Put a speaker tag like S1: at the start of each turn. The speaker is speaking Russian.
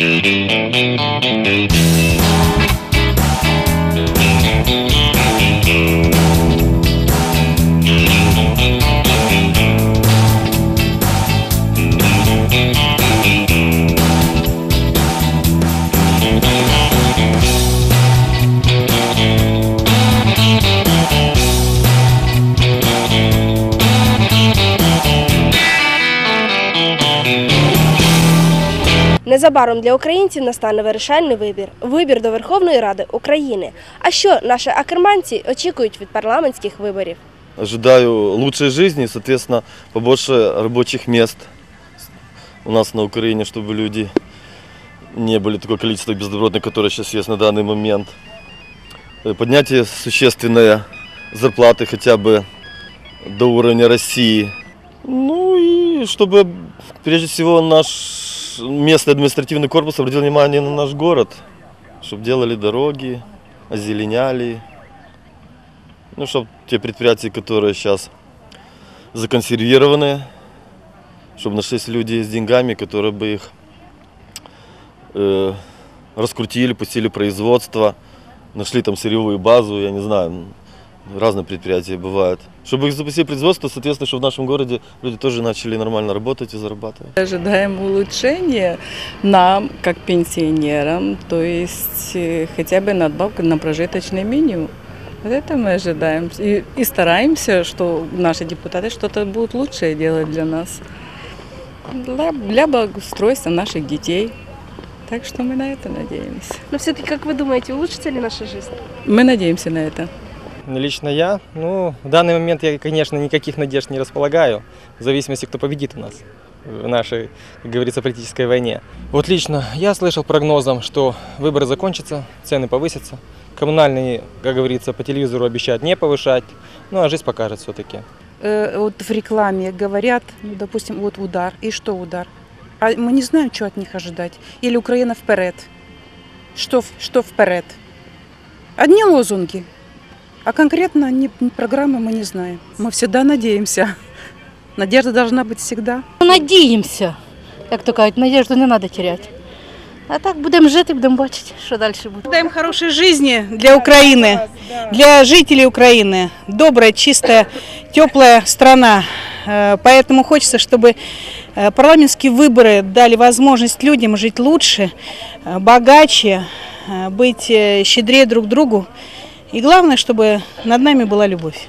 S1: Thank you. Незабаром для українців настане вирішальний вибір вибір до Верховної Ради України. А що наші акерманці очікують від парламентських виборів?
S2: Ожидаю лучшей жизни, соответственно, побольше рабочих мест у нас на Украине, чтобы люди не были такое количество безработных, которое сейчас есть на данный момент. Э, Поднятие существенное зарплаты хотя бы до уровня России. Ну и чтобы прежде всего наш местный административный корпус обратил внимание на наш город, чтобы делали дороги, озеленяли, ну, чтобы те предприятия, которые сейчас законсервированы, чтобы нашлись люди с деньгами, которые бы их э, раскрутили, пустили производство, нашли там сырьевую базу, я не знаю, разные предприятия бывают. Чтобы их запустили в производство, соответственно, чтобы в нашем городе люди тоже начали нормально работать и зарабатывать.
S3: Ожидаем улучшения нам, как пенсионерам, то есть э, хотя бы надбавка на прожиточное минимум. Вот это мы ожидаем. И, и стараемся, что наши депутаты что-то будут лучшее делать для нас. Для, для благоустройства наших детей. Так что мы на это надеемся.
S1: Но все-таки, как вы думаете, улучшится ли наша жизнь?
S3: Мы надеемся на это.
S4: Лично я, ну, в данный момент я, конечно, никаких надежд не располагаю, в зависимости, кто победит у нас в нашей, как говорится, политической войне. Вот лично я слышал прогнозом, что выборы закончатся, цены повысятся, коммунальные, как говорится, по телевизору обещают не повышать, ну, а жизнь покажет все-таки.
S5: э, вот в рекламе говорят, ну, допустим, вот удар, и что удар? А мы не знаем, что от них ожидать. Или Украина вперед. Что, что вперед? Одни лозунги, а конкретно ни, ни программы мы не знаем. Мы всегда надеемся. Надежда должна быть всегда.
S6: Надіємося. Як то кажуть, надіжду не треба теряти. А так будемо жити, будемо бачити, що далі буде.
S7: Даем хорошей жизни для Украины, для жителей Украины. Добрая, чистая, теплая страна. Э, Поэтому хочется, чтобы э, парламентские выборы дали возможность людям жить лучше, э, богаче, э, быть э, щедрее друг к другу. И главное, чтобы над нами была любовь.